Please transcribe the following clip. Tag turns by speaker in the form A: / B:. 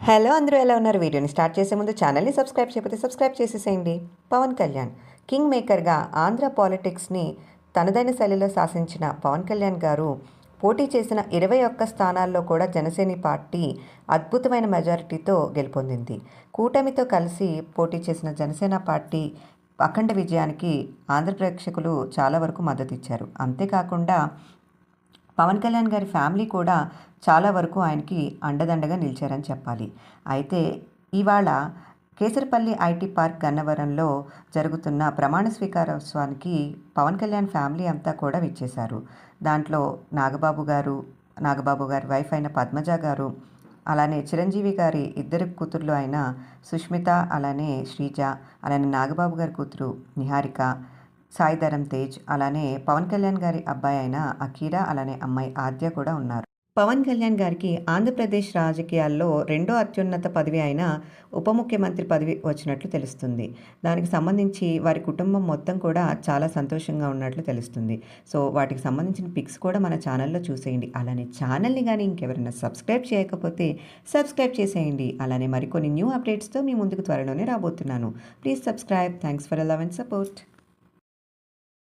A: Hello అందరూ ఎలా ఉన్నారు? వీడియోని స్టార్ట్ చేసే ముందు ఛానల్ని సబ్స్క్రైబ్ చేయకపోతే సబ్స్క్రైబ్ చేసేసేయండి. పవన్ కళ్యాణ్ కింగ్ మేకర్గా ఆంధ్ర పాలిటిక్స్ని తనదైన శైలిలో శాసించిన పవన్ కళ్యాణ్ గారు పోటీ చేసిన ఇరవై ఒక్క స్థానాల్లో కూడా జనసేన పార్టీ అద్భుతమైన మెజారిటీతో గెలుపొందింది. కూటమితో కలిసి పోటీ చేసిన జనసేన పార్టీ అఖండ విజయానికి ఆంధ్ర ప్రేక్షకులు చాలా వరకు మద్దతు ఇచ్చారు అంతేకాకుండా పవన్ కళ్యాణ్ గారి ఫ్యామిలీ కూడా చాలా వరకు ఆయనకి అండదండగా నిలిచారని చెప్పాలి. అయితే ఇవాళ కేసరపల్లి ఐటీ పార్క్ గన్నవరంలో జరుగుతున్న ప్రమాణ స్వీకారోత్సవానికి పవన్ కళ్యాణ్ ఫ్యామిలీ అంతా కూడా విచ్చేశారు. దాంట్లో నాగబాబు గారు నాగబాబు గారి వైఫ్ అయిన పద్మజ గారు అలానే చిరంజీవి గారి ఇద్దరు కూతుర్లు అయిన సుష్మిత అలానే శ్రీజ అలానే నాగబాబు గారి కూతురు నిహారిక సాయిధరం తేజ్ అలానే పవన్ కళ్యాణ్ గారి అబ్బాయి అయిన అఖీరా అలానే అమ్మాయి ఆద్య కూడా ఉన్నారు. పవన్ కళ్యాణ్ గారికి ఆంధ్రప్రదేశ్ రాజకీయాల్లో రెండో అత్యున్నత పదవి అయిన ఉప ముఖ్యమంత్రి పదవి వచ్చినట్లు తెలుస్తుంది. దానికి సంబంధించి వారి కుటుంబం మొత్తం కూడా చాలా సంతోషంగా ఉన్నట్లు తెలుస్తుంది. సో వాటికి సంబంధించిన పిక్స్ కూడా మన ఛానల్లో చూసేయండి. అలానే ఛానల్ని కానీ ఇంకెవరైనా సబ్స్క్రైబ్ చేయకపోతే సబ్స్క్రైబ్ చేసేయండి. అలానే మరికొన్ని న్యూ అప్డేట్స్తో మీ ముందుకు త్వరలోనే రాబోతున్నాను. Please subscribe. Thanks for love and support.